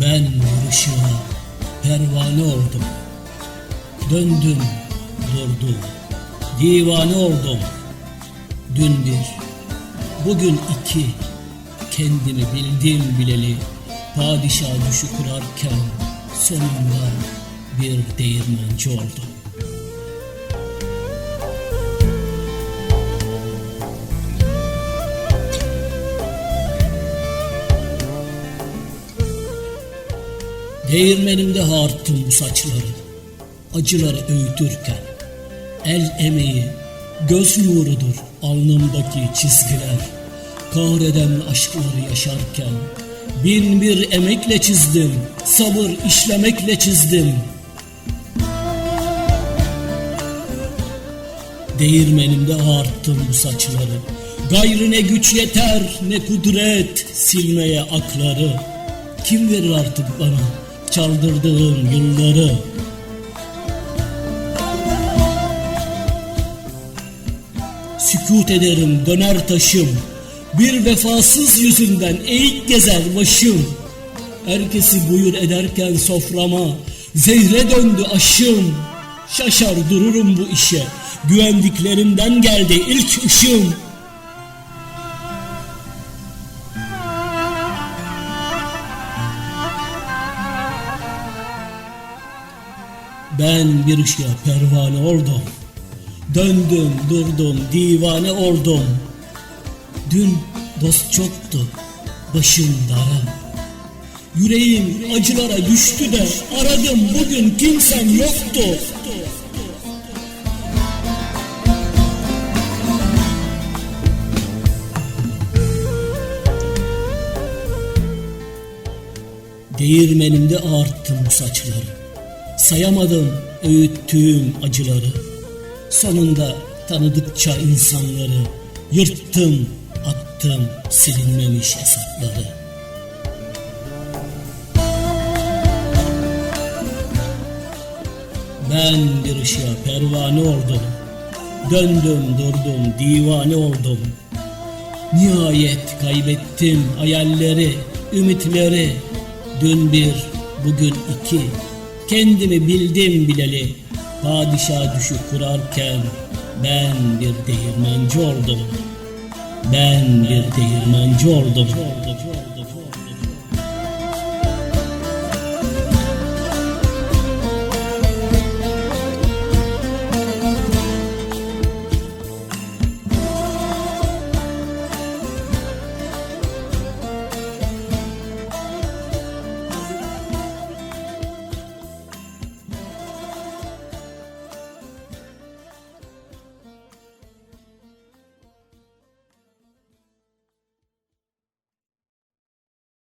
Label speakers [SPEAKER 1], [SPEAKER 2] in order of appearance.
[SPEAKER 1] Ben bir ışığa pervane oldum. Döndüm, durdum, divane oldum. Dün bir, bugün iki, kendimi bildim bileli, padişah düşü kurarken sonunda bir değirmenci oldum. Değirmenimde harttım bu saçları, acıları öğütürken. El emeği, göz nurudur alnımdaki çizgiler. Kahreden aşkları yaşarken, bin bir emekle çizdim, sabır işlemekle çizdim. Değirmenimde ağarttım bu saçları, gayrı ne güç yeter ne kudret silmeye akları. Kim verir artık bana çaldırdığım yılları? Sükut ederim döner taşım, bir vefasız yüzünden eğik gezer başım. Herkesi buyur ederken soframa, zehre döndü aşım. Şaşar dururum bu işe, güvendiklerimden geldi ilk ışım. Ben bir ışığa pervane oldum. Döndüm, durdum, divane oldum. Dün dost çoktu, başım dara. Yüreğim acılara düştü de aradım bugün kimsem yoktu. Değirmenimde ağarttım bu saçları. Sayamadım öğüttüğüm acıları. Sonunda tanıdıkça insanları yırttım, attım silinmemiş hesapları. Ben bir ışığa pervane oldum. Döndüm durdum divane oldum. Nihayet kaybettim hayalleri, ümitleri. Dün bir, bugün iki. Kendimi bildim bileli. Padişah düşü kurarken ben bir değirmenci oldum. Ben bir değirmenci oldum.